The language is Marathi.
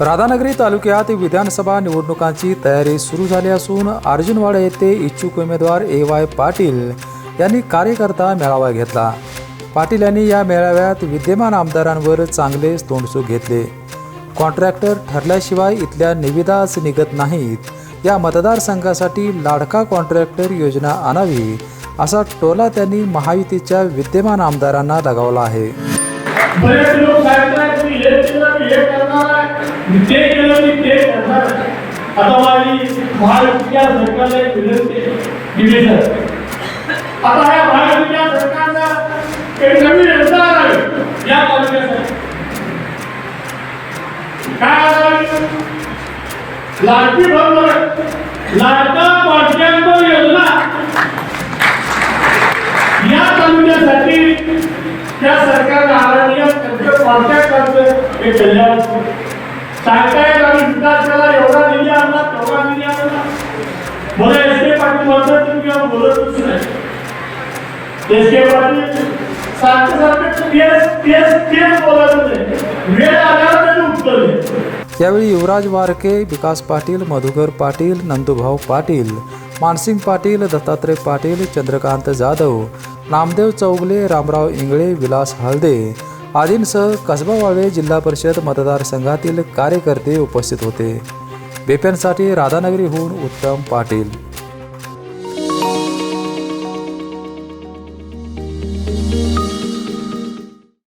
राधानगरी तालुक्यात विधानसभा निवडणुकांची तयारी सुरू झाली असून अर्जुनवाडा येथे इच्छुक उमेदवार ए वाय पाटील यांनी कार्यकर्ता मेळावा घेतला. पाटील यांनी या मेळाव्यात विद्यमान आमदारांवर चांगलेच तोंडसूक घेतले. कॉन्ट्रॅक्टर ठरल्याशिवाय इथल्या निविदाच निघत नाहीत. या मतदारसंघासाठी लाडका कॉन्ट्रॅक्टर योजना आणावी असा टोला त्यांनी महायुतीच्या विद्यमान आमदारांना लगावला आहे. बरेच लोक सांगतात की हे केलं मी हे करणार आहे. ते केलं मी ते करणार आता माझी महायुतीच्या सरकारला एक विनंती आहे. निवेदन आता ह्या महायुतीच्या सरकारनं एक नवीन योजना आणावी या तालुक्यासाठी काय आणावी लाडकी बरोबर लाडका कॉन्ट्रॅक्टर योजना. या तालुक्यासाठी त्या सरकारला ते कल्याण सांगताय आम्ही विकास केला एवढा निधी आणला तेवढा निधी आणला मला एस के पाटील म्हणतात तुम्ही बोलतच नाही. एस के पाटील सारखे सारखे तेच तेच तेच बोलत होते वेळ आल्यावर त्यांनी उत्तर दिलं यावेळी युवराज वारके विकास पाटील मधुकर पाटील नंदुभाऊ पाटील मानसिंग पाटील दत्तात्रय पाटील चंद्रकांत जाधव नामदेव चौगले रामराव इंगळे विलास हळदे आदींसह कसबा वावे जिल्हा परिषद मतदारसंघातील कार्यकर्ते उपस्थित होते. बेप्यांसाठी राधानगरीहून उत्तम पाटील.